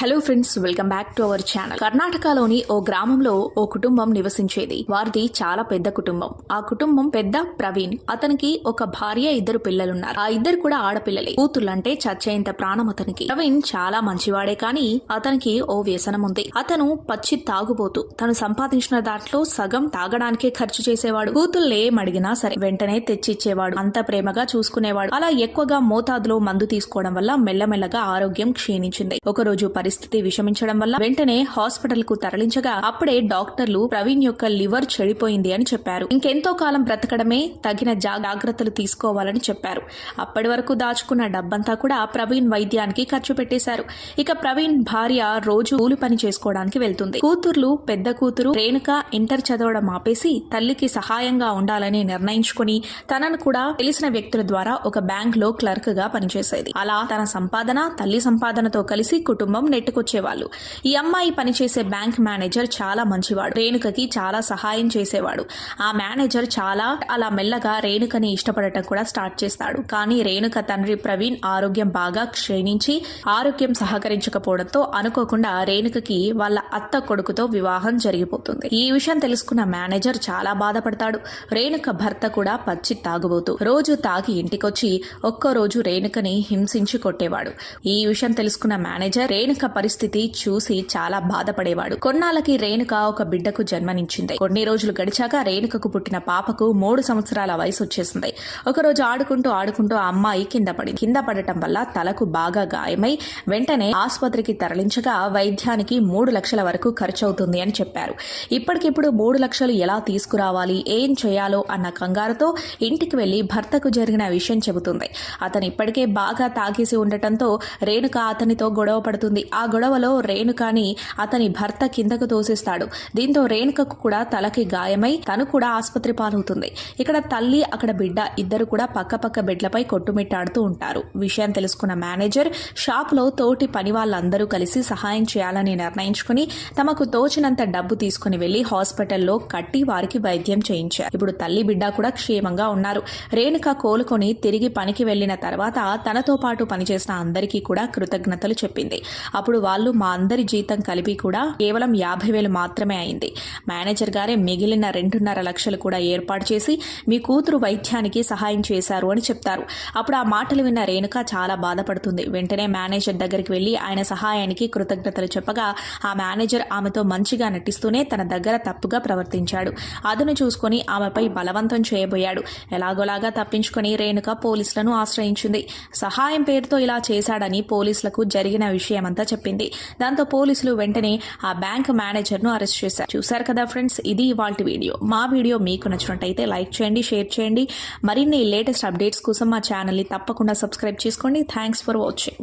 Hello friends welcome back to our channel కర్ణాటకలోని ఓ గ్రామంలో ఓ కుటుంబం నివసించేది. వారిది చాలా పెద్ద కుటుంబం. ఆ కుటుంబం పెద్ద ప్రవీణ్. అతనికి ఒక భార్య ఇద్దరు పిల్లలున్నారు. ఆ ఇద్దరు కూడా ఆడపిల్లలే. కూతుళ్ళంటే చచ్చేంత ప్రాణం అతనికి. ప్రవీణ్ చాలా మంచివాడే కానీ అతనికి ఓ వ్యసనం ఉంది. అతను పచ్చి తాగుబోతు. తను సంపాదించిన దాంట్లో సగం తాగడానికే ఖర్చు చేసేవాడు. కూతుళ్ళు ఏం అడిగినా సరే వెంటనే తెచ్చిచ్చేవాడు. అంత ప్రేమగా చూసుకునేవాడు. అలా ఎక్కువగా మోతాదులో మందు తీసుకోవడం వల్ల మెల్లమెల్లగా ఆరోగ్యం క్షీణించింది. ఒకరోజు పరిస్థితి విషమించడం వల్ల వెంటనే హాస్పిటల్కు తరలించగా అప్పుడే డాక్టర్లు ప్రవీణ్ యొక్క లివర్ చెడిపోయింది అని చెప్పారు. ఇంకెంతో కాలం బ్రతకడమే తగిన జాగ్రత్తలు తీసుకోవాలని చెప్పారు. అప్పటి వరకు దాచుకున్న డబ్బంతా కూడా ప్రవీణ్ వైద్యానికి ఖర్చు పెట్టేశారు. ఇక ప్రవీణ్ భార్య రోజు కూలి పని చేసుకోవడానికి వెళ్తుంది. కూతుర్లు పెద్ద కూతురు రేణుక ఇంటర్ చదవడం ఆపేసి తల్లికి సహాయంగా ఉండాలని నిర్ణయించుకుని తనను కూడా తెలిసిన వ్యక్తుల ద్వారా ఒక బ్యాంక్లో క్లర్క్గా పనిచేసేది. అలా తన సంపాదన తల్లి సంపాదనతో కలిసి కుటుంబం నెట్టుకొచ్చేవాళ్ళు. ఈ అమ్మాయి పనిచేసే బ్యాంక్ మేనేజర్ చాలా మంచివాడు. రేణుకకి చాలా సహాయం చేసేవాడు. ఆ మేనేజర్ చాలా అలా మెల్లగా రేణుకని ఇష్టపడటం కూడా స్టార్ట్ చేస్తాడు. కానీ రేణుక తండ్రి ప్రవీణ్ ఆరోగ్యం బాగా క్షీణించి ఆరోగ్యం సహకరించకపోవడంతో అనుకోకుండా రేణుకకి వాళ్ళ అత్త కొడుకుతో వివాహం జరిగిపోతుంది. ఈ విషయం తెలుసుకున్న మేనేజర్ చాలా బాధపడతాడు. రేణుక భర్త కూడా పచ్చి తాగుబోతూ. రోజు తాగి ఇంటికొచ్చి ఒక్కో రోజు రేణుకని హింసించి కొట్టేవాడు. ఈ విషయం తెలుసుకున్న మేనేజర్ రేణుక పరిస్థితి చూసి చాలా బాధపడేవాడు. కొన్నాళ్ళకి రేణుక ఒక బిడ్డకు జన్మనిచ్చింది. కొన్ని రోజులు గడిచాక రేణుకకు పుట్టిన పాపకు మూడు సంవత్సరాల వయసు వచ్చేసింది. ఒకరోజు ఆడుకుంటూ ఆడుకుంటూ ఆ అమ్మాయి కింద పడింది. కింద పడటం వల్ల తలకు బాగా గాయమై వెంటనే ఆసుపత్రికి తరలించగా వైద్యానికి మూడు లక్షల వరకు ఖర్చు అవుతుంది అని చెప్పారు. ఇప్పటికిప్పుడు మూడు లక్షలు ఎలా తీసుకురావాలి? ఏం చేయాలో అన్న కంగారుతో ఇంటికి వెళ్ళి భర్తకు జరిగిన విషయం చెబుతుంది. అతను ఇప్పటికే బాగా తాగేసి ఉండటంతో రేణుక అతనితో గొడవ పడుతుంది. ఆ ఆ గొడవలో రేణుకని అతని భర్త కిందకు తోసేస్తాడు. దీంతో రేణుకకు కూడా తలకి గాయమై తను కూడా ఆసుపత్రి పాలవుతుంది. ఇక్కడ తల్లి అక్కడ బిడ్డ ఇద్దరు కూడా పక్క పక్క బెడ్లపై కొట్టుమిట్టాడుతూ ఉంటారు. విషయం తెలుసుకున్న మేనేజర్ షాప్లో తోటి పని వాళ్ళందరూ కలిసి సహాయం చేయాలని నిర్ణయించుకుని తమకు తోచినంత డబ్బు తీసుకుని వెళ్ళి హాస్పిటల్లో కట్టి వారికి వైద్యం చేయించారు. ఇప్పుడు తల్లి బిడ్డ కూడా క్షేమంగా ఉన్నారు. రేణుక కోలుకొని తిరిగి పనికి వెళ్ళిన తర్వాత తనతో పాటు పనిచేసిన అందరికీ కూడా కృతజ్ఞతలు చెప్పింది. అప్పుడు వాళ్ళు మా అందరి జీతం కలిపి కూడా కేవలం యాభై వేలు మాత్రమే అయింది. మేనేజర్ గారే మిగిలిన రెండున్నర లక్షలు కూడా ఏర్పాటు చేసి మీ కూతురు వైద్యానికి సహాయం చేశారు అని చెప్తారు. అప్పుడు ఆ మాటలు విన్న రేణుక చాలా బాధపడుతుంది. వెంటనే మేనేజర్ దగ్గరికి వెళ్ళి ఆయన సహాయానికి కృతజ్ఞతలు చెప్పగా ఆ మేనేజర్ ఆమెతో మంచిగా నటిస్తూనే తన దగ్గర తప్పుగా ప్రవర్తించాడు. అదును చూసుకొని ఆమెపై బలవంతం చేయబోయాడు. ఎలాగోలాగా తప్పించుకొని రేణుక పోలీసులను ఆశ్రయించింది. సహాయం పేరుతో ఇలా చేశాడని పోలీసులకు జరిగిన విషయమంతా చెప్పింది. దాంతో పోలీసులు వెంటనే ఆ బ్యాంక్ మేనేజర్ను అరెస్ట్ చేశారు. చూశారు కదా ఫ్రెండ్స్ ఇది ఇవాళ వీడియో. మా వీడియో మీకు నచ్చినట్టయితే లైక్ చేయండి షేర్ చేయండి. మరిన్ని లేటెస్ట్ అప్డేట్స్ కోసం మా ఛానల్ని తప్పకుండా సబ్స్క్రైబ్ చేసుకోండి. Thanks for watching.